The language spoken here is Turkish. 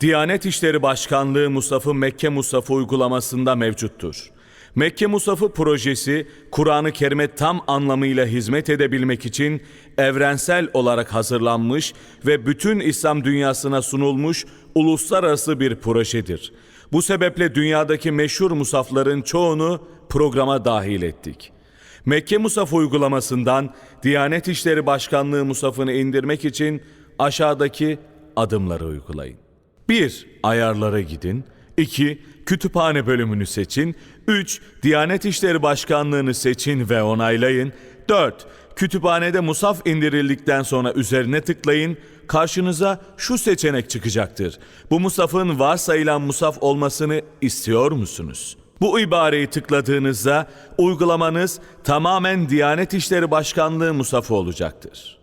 Diyanet İşleri Başkanlığı Musaf'ı Mekke Musaf'ı uygulamasında mevcuttur. Mekke Musaf'ı projesi, Kur'an-ı Kerim'e tam anlamıyla hizmet edebilmek için evrensel olarak hazırlanmış ve bütün İslam dünyasına sunulmuş uluslararası bir projedir. Bu sebeple dünyadaki meşhur musafların çoğunu programa dahil ettik. Mekke Musaf uygulamasından Diyanet İşleri Başkanlığı Musaf'ını indirmek için aşağıdaki adımları uygulayın. 1. Ayarlara gidin. 2. Kütüphane bölümünü seçin. 3. Diyanet İşleri Başkanlığı'nı seçin ve onaylayın. 4. Kütüphanede musaf indirildikten sonra üzerine tıklayın. Karşınıza şu seçenek çıkacaktır. Bu musafın varsayılan musaf olmasını istiyor musunuz? Bu ibareyi tıkladığınızda uygulamanız tamamen Diyanet İşleri Başkanlığı musafı olacaktır.